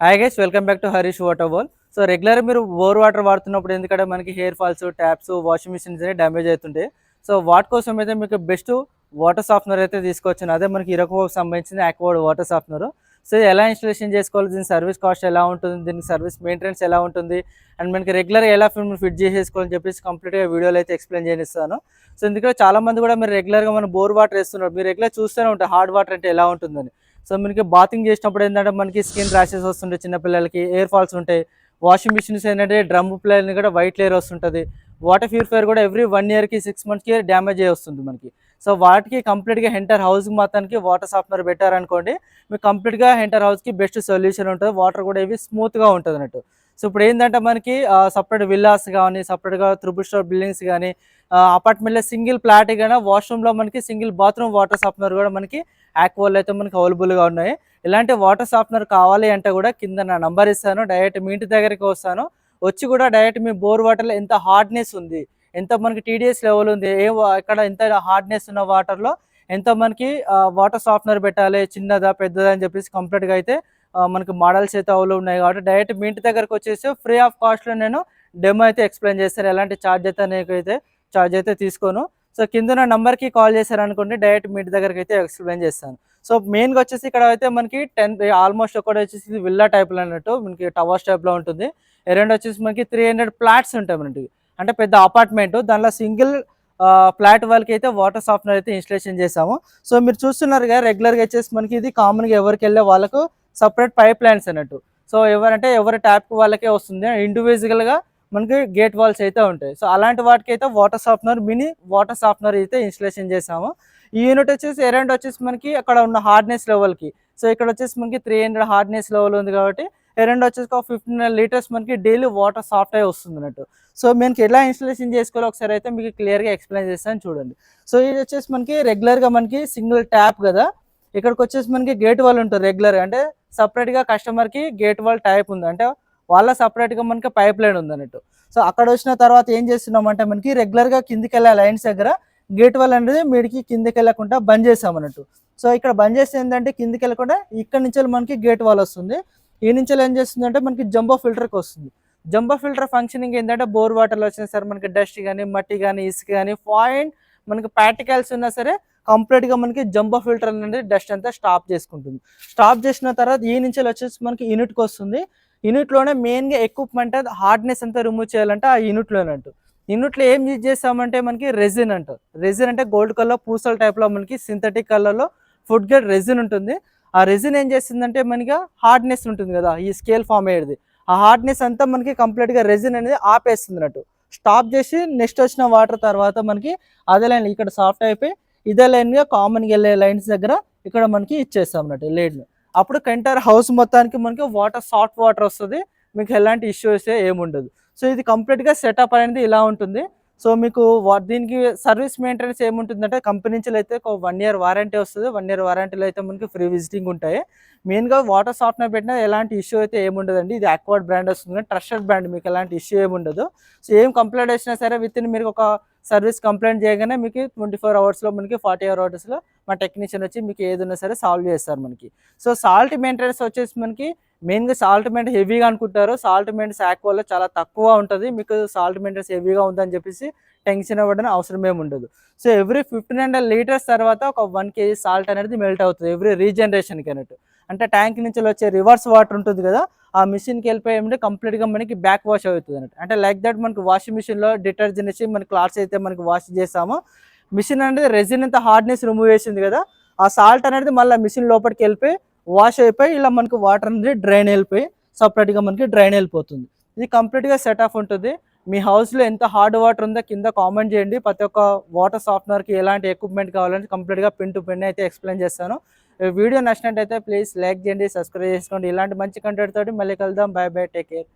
Hi guys welcome back to Harish water ball so regular మీరు bore water వాడుతున్నప్పుడు ఎందుకంటే మనకి hair falls taps washing machines అనేవి damage అవుతుంటాయి సో వాటి కోసం అయితే మీకు బెస్ట్ వాటర్ సాఫ్ట్నర్ అయితే తీసుకొచ్చాను అదే మనకి ఇరకో సంబంధించిన ఆక్వాడ్ వాటర్ సాఫ్ట్నర్ సో ఇది ఎలా ఇన్స్టాలేషన్ చేసుకోవాలి? దీని సర్వీస్ కాస్ట్ ఎలా ఉంటుంది? దీనికి సర్వీస్ మెయింటెనెన్స్ ఎలా ఉంటుంది? అండ్ మనకి రెగ్యులర్ ఎలా ఫిట్ చేసేసుకోవాలని చెప్పేసి కంప్లీట్గా వీడియోలో అయితే ఎక్స్ప్లెయిన్ చేస్తాను సో ఎందుకంటే చాలామంది కూడా మీరు రెగ్యులర్గా మనం బోర్ వాటర్ వేస్తున్నారు. మీరు రెగ్యులర్ చూస్తూనే ఉంటారు. హార్డ్ వాటర్ అంటే ఎలా ఉంటుందని. సో మనకి బాతింగ్ చేసినప్పుడు ఏంటంటే మనకి స్కిన్ ర్యాషెస్ వస్తుంటాయి చిన్నపిల్లలకి ఎయిర్ ఫాల్స్ ఉంటాయి. వాషింగ్ మిషన్స్ ఏంటంటే డ్రమ్ ప్లేయర్ని కూడా వైట్ లేయర్ వస్తుంటుంది. వాటర్ ప్యూరిఫైర్ కూడా ఎవ్రీ వన్ ఇయర్కి సిక్స్ మంత్స్కి డ్యామేజ్ అయ్యి వస్తుంది మనకి. సో వాటికి కంప్లీట్గా హెంటర్ హౌస్కి మొత్తానికి వాటర్ సాఫ్ట్నర్ పెట్టారనుకోండి మీకు కంప్లీట్గా హెంటర్ హౌస్కి బెస్ట్ సొల్యూషన్ ఉంటుంది. వాటర్ కూడా ఇవి స్మూత్గా ఉంటుంది అన్నట్టు. సో ఇప్పుడు ఏంటంటే మనకి సపరేట్ విల్లాస్ కానీ సపరేట్గా త్రిబుల్ స్టోర్ బిల్డింగ్స్ కానీ అపార్ట్మెంట్లో సింగిల్ ఫ్లాట్ కానీ వాష్రూమ్లో మనకి సింగిల్ బాత్రూమ్ వాటర్ సాఫ్ట్నర్ కూడా మనకి యాక్వాల్ అయితే మనకి అవైలబుల్గా ఉన్నాయి. ఇలాంటి వాటర్ సాఫ్ట్నర్ కావాలి అంటే కూడా కింద నా నంబర్ ఇస్తాను డైరెక్ట్ మీ ఇంటి దగ్గరికి వస్తాను. వచ్చి కూడా డైరెక్ట్ మీ బోర్ వాటర్లో ఎంత హార్డ్నెస్ ఉంది ఎంత మనకి టీడీఎస్ లెవెల్ ఉంది ఏ వా- ఇక్కడ ఎంత హార్డ్నెస్ ఉన్న వాటర్లో ఎంత మనకి వాటర్ సాఫ్ట్నర్ పెట్టాలి చిన్నదా పెద్దదా అని చెప్పేసి కంప్లీట్గా అయితే మనకి మోడల్స్ అయితే అవైలబుల్ ఉన్నాయి కాబట్టి డైరెక్ట్ మీ ఇంటి దగ్గరకు వచ్చేసి ఫ్రీ ఆఫ్ కాస్ట్లో నేను డెమో అయితే ఎక్స్ప్లెయిన్ చేస్తాను. ఎలాంటి ఛార్జ్ అయితే అయితే ఛార్జ్ అయితే తీసుకోను. సో కింద నా నంబర్కి కాల్ చేశారనుకోండి డైరెక్ట్ మీ ఇంటి దగ్గరికి అయితే ఎక్స్ప్లెయిన్ చేస్తాను. సో మెయిన్గా వచ్చేసి ఇక్కడ అయితే మనకి టెన్ ఆల్మోస్ట్ ఒకటి వచ్చేసి విల్లా టైప్లో అన్నట్టు మనకి టవర్స్ టైప్లో ఉంటుంది. రెండు వచ్చేసి మనకి త్రీ హండ్రెడ్ ఫ్లాట్స్ ఉంటాయి మనకి. అంటే పెద్ద అపార్ట్మెంట్ దానిలో సింగిల్ ఫ్లాట్ వాళ్ళకి అయితే వాటర్ సాఫ్ట్నర్ అయితే ఇన్స్టలేషన్ చేసాము సో మీరు చూస్తున్నారు కదా రెగ్యులర్గా వచ్చేసి మనకి ఇది కామన్గా ఎవరికి వెళ్ళే వాళ్ళకు సపరేట్ పైప్ లైన్స్ అన్నట్టు. సో ఎవరంటే ఎవరి ట్యాప్ వాళ్ళకే వస్తుంది ఇండివిజువల్గా మనకి గేట్ వాల్స్ అయితే ఉంటాయి. సో అలాంటి వాటికి అయితే water softener mini water softener అయితే ఇన్స్టలేషన్ చేసాము ఈ యూనిట్ వచ్చేసి ఎరెండ్ వచ్చేసి మనకి అక్కడ ఉన్న హార్డ్నెస్ లెవెల్కి సో ఇక్కడ వచ్చేసి మనకి త్రీ హండ్రెడ్ హార్డ్నెస్ లెవెల్ ఉంది కాబట్టి ఎరెండ్ వచ్చేసి ఒక ఫిఫ్టీన్ లీటర్స్ మనకి డైలీ వాటర్ సాఫ్ట్ అయి వస్తుంది అన్నట్టు. సో మనకి ఎలా ఇన్స్టలేషన్ చేసుకోవాలో ఒకసారి అయితే మీకు క్లియర్గా ఎక్స్ప్లెయిన్ చేస్తాను చూడండి. సో ఇది వచ్చేసి మనకి రెగ్యులర్గా మనకి సింగిల్ ట్యాప్ కదా. ఇక్కడికి వచ్చేసి మనకి గేట్ వాల్ ఉంటారు రెగ్యులర్ అంటే సపరేట్గా కస్టమర్కి గేట్ వాల్ టైప్ ఉంది. అంటే వాళ్ళ సపరేట్గా మనకి పైప్ లైన్ ఉంది అన్నట్టు. సో అక్కడ వచ్చిన తర్వాత ఏం చేస్తున్నాం అంటే మనకి రెగ్యులర్గా కిందికి వెళ్ళే లైన్స్ దగ్గర గేట్ వాల్ అనేది మీడికి కిందికి వెళ్ళకుండా బంద్ చేసాం అన్నట్టు. సో ఇక్కడ బంద్ చేస్తే ఏంటంటే కిందికి వెళ్ళకుండా ఇక్కడ నుంచి మనకి గేట్ వాల్ వస్తుంది. ఈ నుంచి ఏం చేస్తుందంటే మనకి జంబో ఫిల్టర్కి వస్తుంది. జంబో ఫిల్టర్ ఫంక్షనింగ్ ఏంటంటే బోర్ వాటర్లో వచ్చినా సరే మనకి డస్ట్ కానీ మట్టి కానీ ఇసుక కానీ పాయింట్ మనకి పార్టికల్స్ ఉన్నా సరే కంప్లీట్గా మనకి జంబో ఫిల్టర్ అనేది డస్ట్ అంతా స్టాప్ చేసుకుంటుంది. స్టాప్ చేసిన తర్వాత ఈ నుంచి వచ్చేసి మనకి యూనిట్కి వస్తుంది. యూనిట్లోనే మెయిన్గా ఎక్విప్మెంట్ హార్డ్నెస్ అంతా రిమూవ్ చేయాలంటే ఆ యూనిట్లోనే అంటూ. యూనిట్లో ఏం యూజ్ చేస్తామంటే మనకి రెజిన్ అంట. రెజిన్ అంటే గోల్డ్ కలర్ పూసల టైప్లో మనకి సింథటిక్ కలర్లో ఫుడ్ గ్రేడ్ రెజిన్ ఉంటుంది. ఆ రెజిన్ ఏం చేస్తుందంటే మనకి హార్డ్నెస్ ఉంటుంది కదా ఈ స్కేల్ ఫామ్ అయ్యేది. ఆ హార్డ్నెస్ అంతా మనకి కంప్లీట్గా రెజిన్ అనేది ఆపేస్తుంది అన్నట్టు. స్టాప్ చేసి నెక్స్ట్ వచ్చిన వాటర్ తర్వాత మనకి అదే లైన్ ఇక్కడ సాఫ్ట్ అయిపోయి ఇదే లైన్గా కామన్గా వెళ్ళే లైన్స్ దగ్గర ఇక్కడ మనకి ఇచ్చేస్తాం అన్నట్టు లేడ్లు అప్పుడు కంటర్ హౌస్ మొత్తానికి మనకి వాటర్ సాఫ్ట్ వాటర్ వస్తుంది. మీకు ఎలాంటి ఇష్యూస్ ఏముండదు సో ఇది కంప్లీట్గా సెటప్ అనేది ఇలా ఉంటుంది. సో మీకు దీనికి సర్వీస్ మెయింటెనెన్స్ ఏముంటుందంటే కంపెనీ నుంచి అయితే ఒక వన్ ఇయర్ వారంటీ వస్తుంది. వన్ ఇయర్ వారంటీలో అయితే మనకి ఫ్రీ విజిటింగ్ ఉంటాయి. మెయిన్గా వాటర్ సాఫ్ట్నర్ పెట్టినా ఎలాంటి ఇష్యూ అయితే ఏముండదండి ఇది అక్వార్డ్ బ్రాండ్ వస్తుంది. ట్రస్టెడ్ బ్రాండ్ మీకు ఎలాంటి ఇష్యూ ఏముండదు సో ఏం కంప్లైంట్ వచ్చినా సరే విత్ ఇన్ మీరు ఒక సర్వీస్ కంప్లైంట్ చేయగానే మీకు ట్వంటీ ఫోర్ అవర్స్లో మనకి ఫార్టీ అవర్ అవర్స్లో మా టెక్నీషియన్ వచ్చి మీకు ఏదైనా సరే సాల్వ్ చేస్తారు మనకి. సో సాల్ట్ మెయింటెనెన్స్ వచ్చేసి మనకి మెయిన్గా సాల్ట్ మెయింటెన్స్ హెవీగా అనుకుంటారు. సాల్ట్ మెయింటెన్స్ యాక్వాలో చాలా తక్కువ ఉంటుంది. మీకు సాల్ట్ మెయింటెన్స్ హెవీగా ఉందని చెప్పేసి టెన్షన్ అవ్వడం అవసరం ఉండదు. So every fifteen hundred litres తర్వాత ఒక వన్ కేజీ సాల్ట్ అనేది మెల్ట్ అవుతుంది. ఎవ్రీ రీజనరేషన్కి అన్నట్టు. అంటే ట్యాంక్ నుంచి వచ్చే రివర్స్ వాటర్ ఉంటుంది కదా ఆ మిషన్కి వెళ్ళిపోయి ఏమంటే కంప్లీట్గా మనకి బ్యాక్ వాష్ అవుతుంది అన్నట్టు. అంటే లైక్ దట్ మనకి వాషింగ్ మిషన్లో డిటర్జెంట్ వేసి మన క్లాత్స్ అయితే మనకి వాష్ చేస్తామో. మిషన్ అనేది రెజిన్ అంత హార్డ్నెస్ రిమూవ్ చేసింది కదా ఆ సాల్ట్ అనేది మళ్ళీ మిషన్ లోపలికి వెళ్ళిపోయి వాష్ అయిపోయి ఇలా మనకి వాటర్ అనేది డ్రైన్ వెళ్ళిపోయి సపరేట్గా మనకి డ్రైన్ వెళ్ళిపోతుంది ఇది కంప్లీట్గా సెట్ ఆఫ్ ఉంటుంది. మీ హౌస్లో ఎంత హార్డ్ వాటర్ ఉందో కింద కామెంట్ చేయండి. ప్రతి ఒక్క వాటర్ సాఫ్ట్నర్కి ఎలాంటి ఎక్విప్మెంట్ కావాలంటే కంప్లీట్గా పిన్ టు పిన్ అయితే ఎక్స్ప్లెయిన్ చేస్తాను. వీడియో నచ్చినట్టయితే ప్లీజ్ లైక్ చేయండి సబ్స్క్రైబ్ చేసుకోండి. ఇలాంటి మంచి కంటెంట్ తోటి మళ్ళీ కలుద్దాం. By bye take care